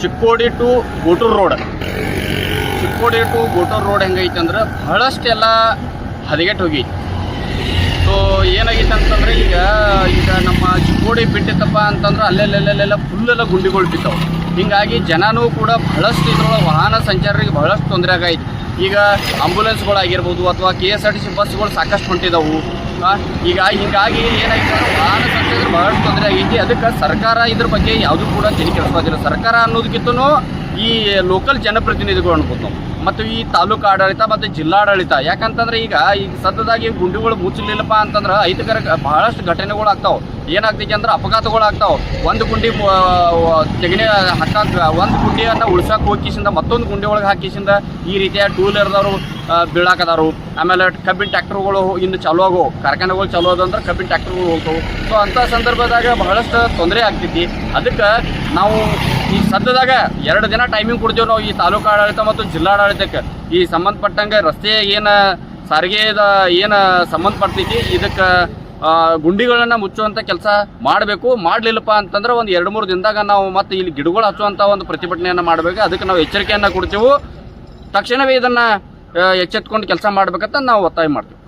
Chikkodi to Gotur road. Chikkodi to Gotur road ಹೆಂಗೈತೆ ಅಂದ್ರೆ ಬಹಳಷ್ಟೆಲ್ಲ ಹದಗೆಟ್ಟು ಹೋಗೈತಿ. So ಏನಾಗೈತೆ ಅಂತಂದ್ರೆ ಈಗ ಈಗ ನಮ್ಮ ಚಿಕ್ಕೋಡಿ ಬಿಟ್ಟಿತ್ತಪ್ಪ ಅಂತಂದ್ರೆ ಅಲ್ಲೆಲ್ಲೆಲ್ಲೆಲ್ಲ ಫುಲ್ಲೆಲ್ಲ ಗುಂಡಿಗಳು ಬಿದ್ದಾವೆ. ಹಿಂಗಾಗಿ ಜನನೂ ಕೂಡ ಬಹಳಷ್ಟು ಇದ್ರೊಳಗೆ ವಾಹನ ಸಂಚಾರರಿಗೆ ಬಹಳಷ್ಟು ತೊಂದರೆ ಆಗೈತಿ. ಈಗ ಆಂಬುಲೆನ್ಸ್ಗಳಾಗಿರ್ಬೋದು ಅಥವಾ K S R T C ಬಸ್ಗಳು ಸಾಕಷ್ಟು ಹೊಂಟಿದಾವು. ಆ, ಈಗ, ಹಿಂಗಾಗಿ ಏನಾಯ್ತು ಅಂದ್ರೆ ವಾಹನ ಸಂಚಾರ ಬಹಳಷ್ಟು ತೊಂದರೆ ಆಗೈತಿ. ಅದಕ್ಕೆ ಸರ್ಕಾರ ಇದ್ರ ಬಗ್ಗೆ ಯಾವುದು ಕೂಡ ತಲೆ ಕೆಡಿಸ್ಕೋದಿಲ್ಲ ಸರ್ಕಾರ ಅನ್ನೋದಕ್ಕಿಂತ ಈ ಲೋಕಲ್ ಜನಪ್ರತಿನಿಧಿಗಳು ನಾವು. ಮತ್ತು ಈ ತಾಲೂಕು ಆಡಳಿತ ಮತ್ತು ಜಿಲ್ಲಾಡಳಿತ. ಯಾಕಂತಂದ್ರೆ ಈಗ ಈಗ ಸದ್ಯದಾಗಿ ಗುಂಡಿಗಳು ಮುಚ್ಚಲಿಲ್ಲಪ್ಪ ಅಂತಂದ್ರೆ ಐತಕರ ಬಹಳಷ್ಟು ಘಟನೆಗಳು ಆಗ್ತಾವೆ ಏನಾಗ್ತೈತಿ ಅಂದ್ರೆ ಅಪಘಾತಗಳು ಆಗ್ತಾವೆ ಒಂದು ಗುಂಡಿ ತೆಗಿನ ಹಾಕ ಒಂದು ಗುಂಡಿಯನ್ನು ಉಳ್ಸಕ್ಕೆ ಹೋಗಿಸಿಂದ ಮತ್ತೊಂದು ಗುಂಡಿ ಒಳಗೆ ಹಾಕಿಸಿಂದ ಈ ರೀತಿಯ ಟೂ ವೀಲರ್ದವರು ಬೀಳಾಕದಾರು. ಆಮೇಲೆ ಕಬ್ಬಿನ ಟ್ಯಾಕ್ಟರ್ಗಳು ಇನ್ನು ಚಾಲು ಆಗೋ ಕಾರ್ಖಾನೆಗಳು ಚಾಲೂ ಆದಂದ್ರೆ ಕಬ್ಬಿನ ಟ್ಯಾಕ್ಟರ್ಗಳು ಹೋಗ್ತಾವೆ. ಸೊ ಅಂಥ ಸಂದರ್ಭದಾಗ ಬಹಳಷ್ಟು ತೊಂದರೆ ಆಗ್ತೈತಿ. ಅದಕ್ಕೆ ನಾವು ಈ ಸದ್ಯದಾಗ ಎರಡು ದಿನ ಟೈಮಿಂಗ್ ಕೊಡ್ತೀವಿ ನಾವು ಈ ತಾಲೂಕು ಆಡಳಿತ ಮತ್ತು ಜಿಲ್ಲಾಡಳಿತಕ್ಕೆ ಈ ಸಂಬಂಧಪಟ್ಟಂಗೆ ರಸ್ತೆ ಏನು ಸಾರಿಗೆದ ಏನು ಸಂಬಂಧಪಡ್ತೈತಿ, ಇದಕ್ಕೆ ಗುಂಡಿಗಳನ್ನು ಮುಚ್ಚುವಂಥ ಕೆಲಸ ಮಾಡಬೇಕು. ಮಾಡಲಿಲ್ಲಪ್ಪ ಅಂತಂದ್ರೆ ಒಂದು ಎರಡು ಮೂರು ದಿನದಾಗ ನಾವು ಮತ್ತೆ ಇಲ್ಲಿ ಗಿಡಗಳು ಹಚ್ಚುವಂಥ ಒಂದು ಪ್ರತಿಭಟನೆಯನ್ನು ಮಾಡಬೇಕು. ಅದಕ್ಕೆ ನಾವು ಎಚ್ಚರಿಕೆಯನ್ನು ಕೊಡ್ತೀವಿ. ತಕ್ಷಣವೇ ಇದನ್ನು ಎಚ್ಚೆತ್ಕೊಂಡು ಕೆಲಸ ಮಾಡ್ಬೇಕಂತ ನಾವು ಒತ್ತಾಯ ಮಾಡ್ತೀವಿ.